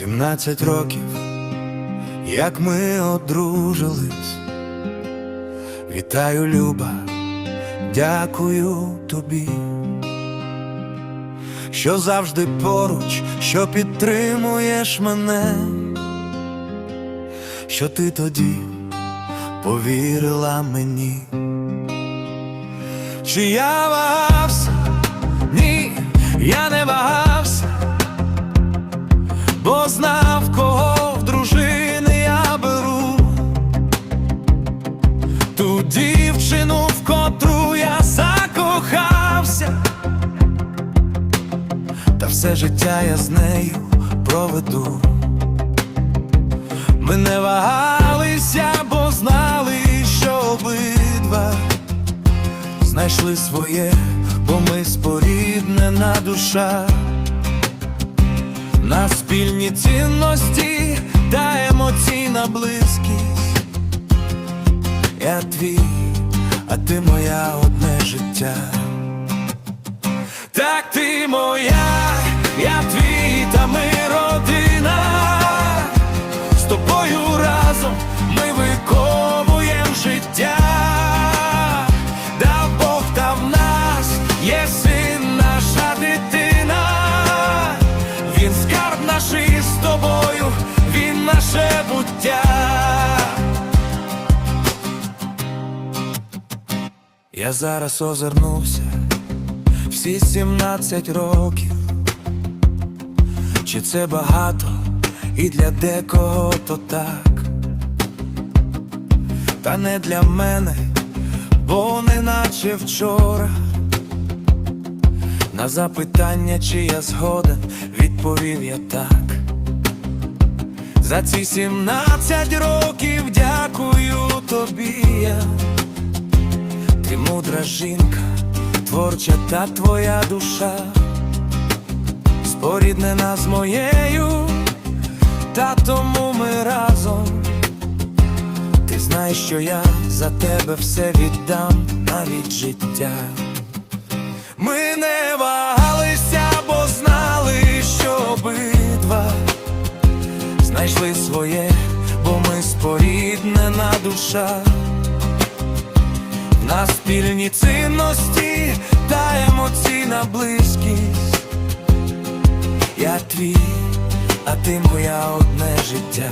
Сімнадцять років, як ми одружились. Вітаю, Люба, дякую тобі, що завжди поруч, що підтримуєш мене, що ти тоді повірила мені. Чи я вагався? Все життя я з нею проведу. Ми не вагалися, бо знали, що обидва знайшли своє, бо ми споріднена душа, на спільні цінності та емоційна близькість. Я твій, а ти моя одне життя. Так ти моя, наше буття. Я зараз озирнувся всі сімнадцять років. Чи це багато і для декого то так, та не для мене, бо не наче вчора. На запитання, чи я згоден, відповів я так. За ці сімнадцять років дякую тобі. я ти мудра жінка, творча та твоя душа, споріднена з моєю, та тому ми разом. Ти знаєш, що я за тебе все віддам, навіть життя. Ми не вагалися, знайшли своє, бо ми споріднена душа на спільні цінності та емоційна близькість. Я твій, а ти моя одне життя.